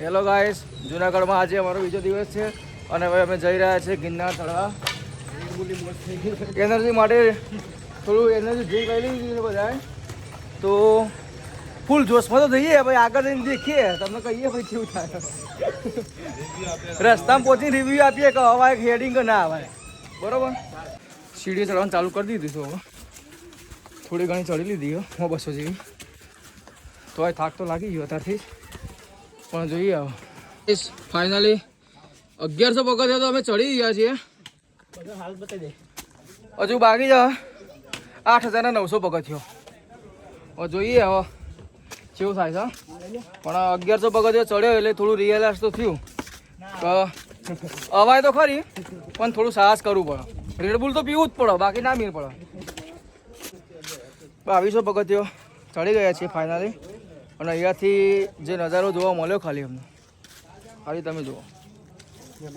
Hello guys જુનાગઢમાં આજે અમારો બીજો દિવસ છે અને હવે અમે જઈ રહ્યા છીએ ગિરનાર ચડવા એનર્જી માટે થોડું એનર્જી ડ્રિંક લઈ લીધી બધાએ. તો ફૂલ જોશમાં તો જઈએ, ભાઈ આગળ જઈને દેખીએ. તમને કહીએ ભાઈ કેવું થાય. રસ્તામાં પહોંચીને રિવ્યૂ આપીએ કે હવાય હેડિંગ કે ના આવે. બરોબર? સીડી ચડવાનું ચાલુ કરી દીધું હવે. થોડી ઘણી ચડી લીધી હો, બસો જેવી. તોય થાક તો લાગી ગયો અત્યારથી પણ જોઈએ હવે. ફાઇનલી અગિયારસો પગથિયા તો અમે ચડી ગયા છીએ. હજુ બાકી છે આઠ હજારના નવસો પગથિયો. જોઈએ હવે કેવું થાય છે પણ અગિયારસો પગથિયો ચડ્યો એટલે થોડું રિયલાઇઝ તો થયું. તો અવાય તો ખરી, પણ થોડું સાહસ કરવું પડે. રેડબુલ તો પીવું જ પડે, બાકી ના મીર પડે. બાવીસો પગથિયો ચડી ગયા છીએ ફાઇનલી અને અહીંયાથી જે નજારો જોવા મળ્યો ખાલી અમને, ખાલી તમે જુઓ.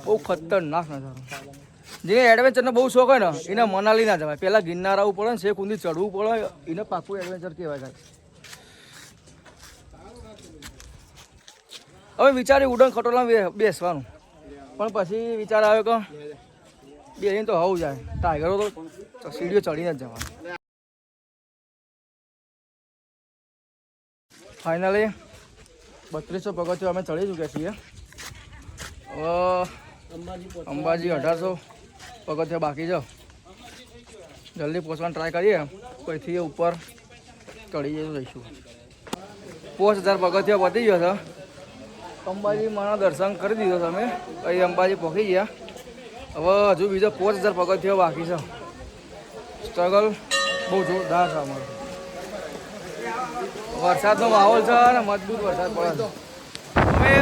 બહુ ખતરનાક નજારો. જેને એડવેન્ચરનો બહુ શોખ હોય ને, એને મનાલી ના જવાય. પહેલાં ગિરનાર આવવું પડે ને છે કુંદી ચડવું પડે, એને પાકું એડવેન્ચર કહેવાય થાય હવે વિચાર્યું ઉડન ખટોલા બેસવાનું. પણ પછી વિચાર આવ્યો કે બેસીને તો હોવું જાય. ટાઈગરો તો સીડીઓ ચડીને જ જવાનું. ફાઇનલી બત્રીસો પગથિયો અમે ચડી ચૂક્યા છીએ. અંબાજી અઢારસો પગથિયા બાકી છે. જલ્દી પહોંચવાનું ટ્રાય કરીએ. પછી ઉપર ચડી જઈશું. રહીશું પાંચ હજાર પગથિયા પતી ગયો છે. અંબાજી મારા દર્શન કરી દીધો તમે અહીં અંબાજી પહોંચી ગયા. હવે હજુ બીજો પાંચ હજાર પગથિયા બાકી છે. સ્ટ્રગલ બહુ જોરદાર છે અમારું. વરસાદનો માહોલ છે અને મજબૂત વરસાદ પડે અમે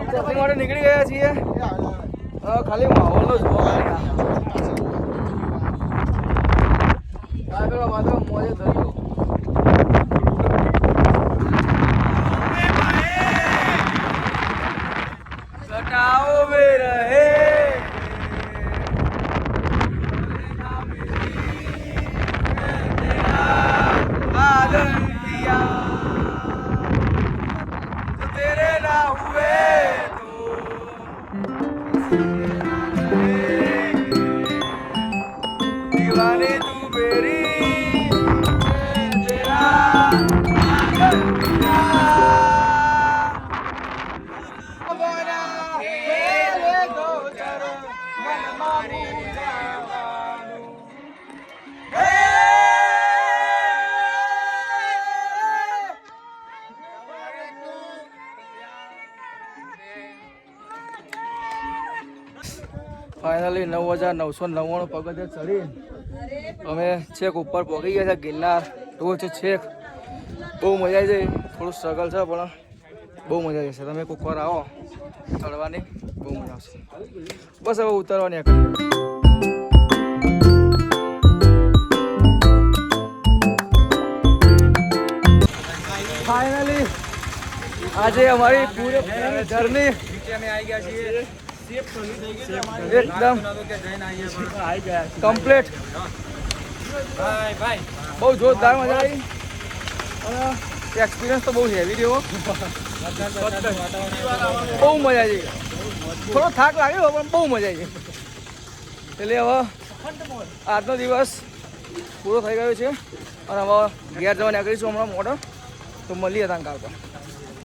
ટ્રેકિંગ માટે નીકળી ગયા છીએ. ખાલી માહોલનો જોવો આગળ માત્ર મોજે દરિયો clare tu verí. ફાઇનલી નવ હજાર નવસો નવ્વાણું પગથિયા ચડી અમે છેક ઉપર પહોંચી ગયા છે. ગિરનાર ટોચ છેક બહુ મજા આવી જાય. થોડું સ્ટ્રગલ છે, પણ બહુ મજા આવી જશે. તમે કોઈક વાર આવો, ચડવાની બહુ મજા આવશે. બસ હવે ઉતરવાની એક ફાઇનલી આજે અમારી પૂરેપૂરી જર્ની એકદમ કમ્પ્લીટ બહુ જોરદાર મજા આવી. એક્સપિરિયન્સ તો બહુ હેવી રહ્યો બહુ મજા આવી. થોડો થાક લાગ્યો, પણ બહુ મજા આવી. એટલે હવે આજનો દિવસ પૂરો થઈ ગયો છે. અને હવે ઘેર જવા નીકળીશું હમણાં મોટો તો મળીએ ત્યાં કાલ પર.